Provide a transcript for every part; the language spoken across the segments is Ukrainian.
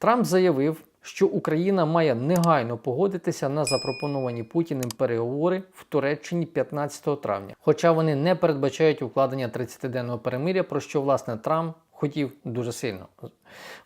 Трамп заявив, що Україна має негайно погодитися на запропоновані Путіним переговори в Туреччині 15 травня, хоча вони не передбачають укладення 30-денного перемиря, про що власне Трамп хотів дуже сильно.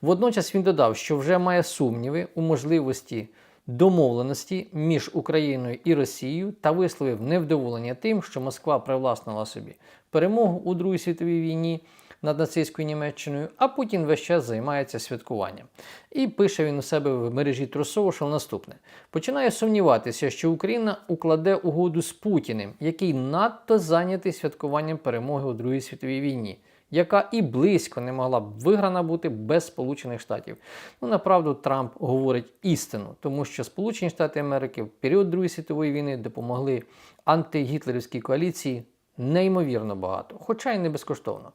Водночас він додав, що вже має сумніви у можливості домовленості між Україною і Росією та висловив невдоволення тим, що Москва привласнила собі перемогу у Другій світовій війні над нацистською Німеччиною, а Путін весь час займається святкуванням. І пише він у себе в мережі Трусовошел наступне: починає сумніватися, що Україна укладе угоду з Путіним, який надто зайнятий святкуванням перемоги у Другій світовій війні. Яка і близько не могла б виграна бути без Сполучених Штатів. Ну, направду, Трамп говорить істину, тому що Сполучені Штати Америки в період Другої світової війни допомогли антигітлерівській коаліції неймовірно багато, хоча й не безкоштовно.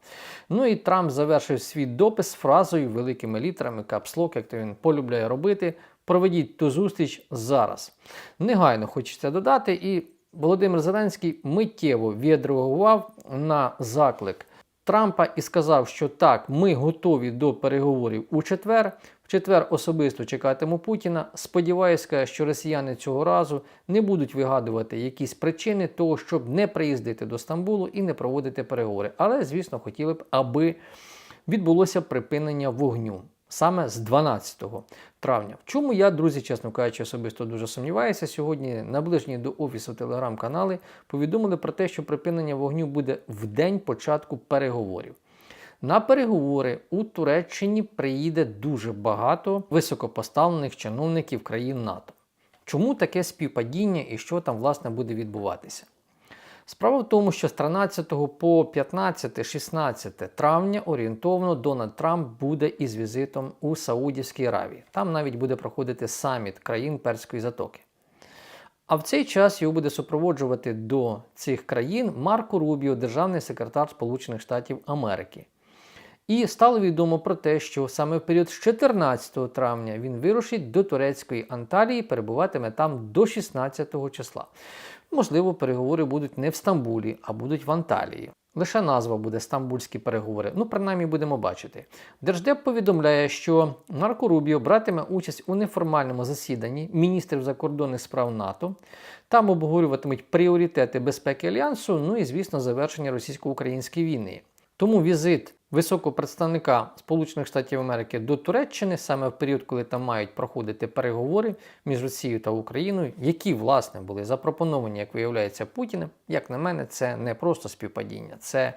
Ну і Трамп завершив свій допис фразою великими літерами капслок, як то він полюбляє робити. Проведіть ту зустріч зараз. Негайно хочеться додати, і Володимир Зеленський миттєво відреагував на заклик Трампа і сказав, що так, ми готові до переговорів у четвер. В четвер особисто чекатиму Путіна. Сподіваюся, що росіяни цього разу не будуть вигадувати якісь причини того, щоб не приїздити до Стамбулу і не проводити переговори. Але, звісно, хотіли б, аби відбулося припинення вогню. Саме з 12 травня. В чому я, друзі, чесно кажучи, особисто дуже сумніваюся. Сьогодні наближені до офісу телеграм-канали повідомили про те, що припинення вогню буде в день початку переговорів. На переговори у Туреччині приїде дуже багато високопоставлених чиновників країн НАТО. Чому таке співпадіння і що там власне буде відбуватися? Справа в тому, що з 13 по 15-16 травня орієнтовно Дональд Трамп буде із візитом у Саудівській Аравії. Там навіть буде проходити саміт країн Перської затоки. А в цей час його буде супроводжувати до цих країн Марко Рубіо, державний секретар Сполучених Штатів Америки. І стало відомо про те, що саме в період з 14 травня він вирушить до турецької Анталії, перебуватиме там до 16 числа. Можливо, переговори будуть не в Стамбулі, а будуть в Анталії. Лише назва буде стамбульські переговори. Ну, принаймні будемо бачити. Держдеп повідомляє, що Марко Рубіо братиме участь у неформальному засіданні міністрів закордонних справ НАТО. Там обговорюватимуть пріоритети безпеки альянсу, ну і, звісно, завершення російсько-української війни. Тому візит високого представника Сполучених Штатів Америки до Туреччини саме в період, коли там мають проходити переговори між Росією та Україною, які власне були запропоновані, як виявляється, Путіним. Як на мене, це не просто співпадіння, це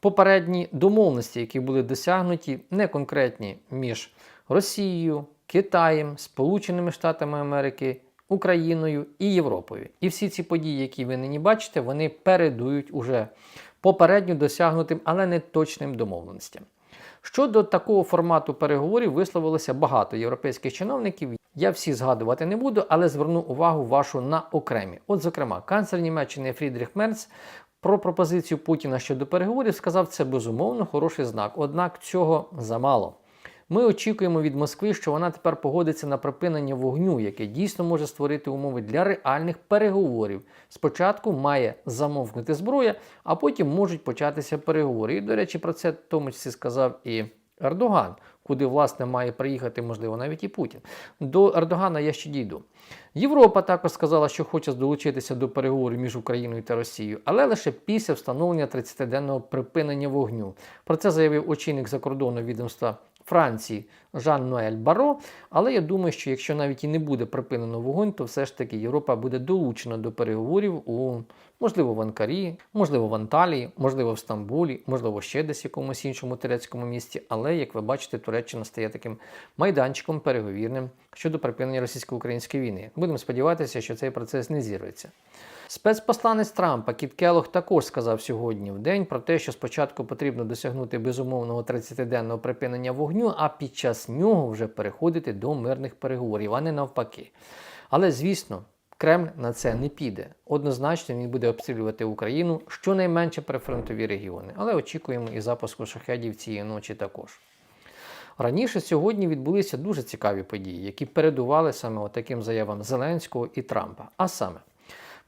попередні домовленості, які були досягнуті, не конкретні між Росією, Китаєм, Сполученими Штатами Америки. Україною і Європою. І всі ці події, які ви нині бачите, вони передують уже попередньо досягнутим, але не точним домовленостям. Щодо такого формату переговорів висловилося багато європейських чиновників. Я всі згадувати не буду, але зверну увагу вашу на окремі. От, зокрема, канцлер Німеччини Фрідріх Мерц про пропозицію Путіна щодо переговорів сказав, це безумовно хороший знак, однак цього замало. Ми очікуємо від Москви, що вона тепер погодиться на припинення вогню, яке дійсно може створити умови для реальних переговорів. Спочатку має замовкнути зброя, а потім можуть початися переговори. І, до речі, про це в тому числі сказав і Ердоган, куди, власне, має приїхати, можливо, навіть і Путін. До Ердогана я ще дійду. Європа також сказала, що хоче долучитися до переговорів між Україною та Росією, але лише після встановлення 30-денного припинення вогню. Про це заявив очільник закордонного відомства Франції Жан Ноель Баро. Але я думаю, що якщо навіть і не буде припинено вогонь, то все ж таки Європа буде долучена до переговорів у можливо в Анкарі, можливо в Анталії, можливо в Стамбулі, можливо ще десь в якомусь іншому турецькому місті. Але як ви бачите, Туреччина стає таким майданчиком переговірним щодо припинення російсько-української війни. Будемо сподіватися, що цей процес не зірветься. Спецпосланець Трампа Кіт Келох також сказав сьогодні в день про те, що спочатку потрібно досягнути безумовного 30-денного припинення вогню, а під час нього вже переходити до мирних переговорів, а не навпаки. Але звісно. Кремль на це не піде. Однозначно він буде обстрілювати Україну щонайменше прифронтові регіони, але очікуємо і запуску шахедів цієї ночі також. Раніше сьогодні відбулися дуже цікаві події, які передували саме таким заявам Зеленського і Трампа. А саме,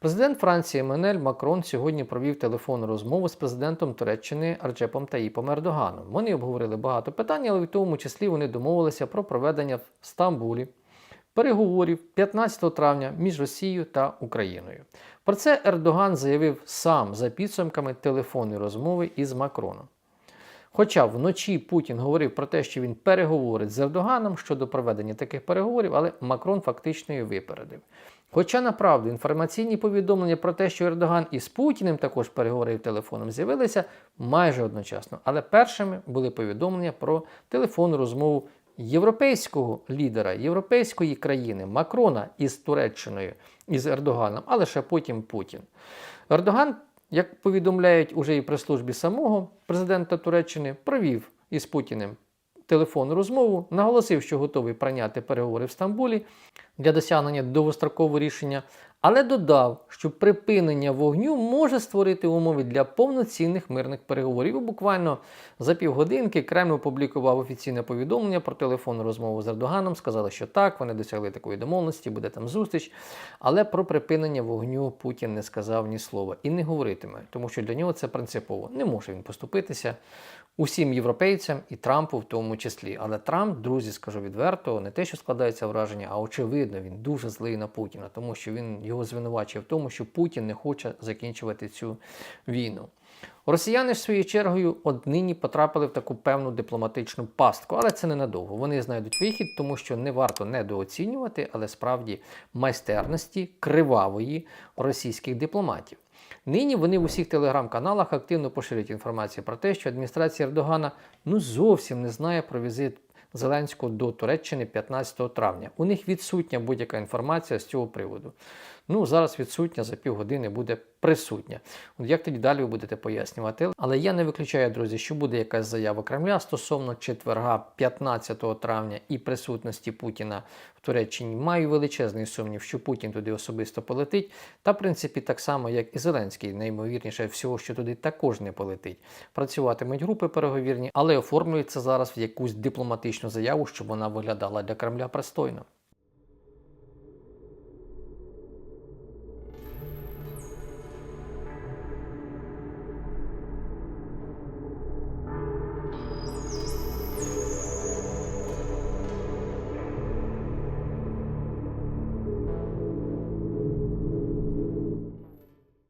Президент Франції Еммануель Макрон сьогодні провів телефонну розмову з президентом Туреччини Арджепом Таїпом Ердоганом. Вони обговорили багато питань, але в тому числі вони домовилися про проведення в Стамбулі переговорів 15 травня між Росією та Україною. Про це Ердоган заявив сам за підсумками телефонної розмови із Макроном. Хоча вночі Путін говорив про те, що він переговорить з Ердоганом щодо проведення таких переговорів, але Макрон фактично її випередив. Хоча направду інформаційні повідомлення про те, що Ердоган із Путіним також переговорив телефоном, з'явилися майже одночасно. Але першими були повідомлення про телефонну розмову європейського лідера європейської країни Макрона із Туреччиною із Ердоганом, а лише потім Путін. Ердоган, як повідомляють уже і при службі самого президента Туреччини, провів із Путіним телефонну розмову, наголосив, що готовий прийняти переговори в Стамбулі для досягнення довгострокового рішення, але додав, що припинення вогню може створити умови для повноцінних мирних переговорів. Буквально за півгодинки Кремль опублікував офіційне повідомлення про телефонну розмову з Ердоганом. Сказали, що так, вони досягли такої домовленості, буде там зустріч. Але про припинення вогню Путін не сказав ні слова і не говоритиме, тому що для нього це принципово. Не може він поступитися усім європейцям і Трампу в тому числі. Але Трамп, друзі, скажу відверто, не те, що складається враження, а очевидно, він дуже злий на Путіна, тому що він його звинувачує в тому, що Путін не хоче закінчувати цю війну. Росіяни ж своєю чергою однині потрапили в таку певну дипломатичну пастку, але це ненадовго. Вони знайдуть вихід, тому що не варто недооцінювати, але справді майстерності кривавої російських дипломатів. Нині вони в усіх телеграм-каналах активно поширюють інформацію про те, що адміністрація Ердогана ну зовсім не знає про візит Зеленського до Туреччини 15 травня. У них відсутня будь-яка інформація з цього приводу. Ну, зараз відсутня, за півгодини буде присутня. От як тоді далі ви будете пояснювати? Але я не виключаю, друзі, що буде якась заява Кремля стосовно четверга, 15 травня і присутності Путіна в Туреччині. Маю величезний сумнів, що Путін туди особисто полетить. Та, в принципі, так само, як і Зеленський, неймовірніше всього, що туди також не полетить. Працюватимуть групи переговірні, але оформлюється зараз в якусь дипломатичну заяву, щоб вона виглядала для Кремля пристойно.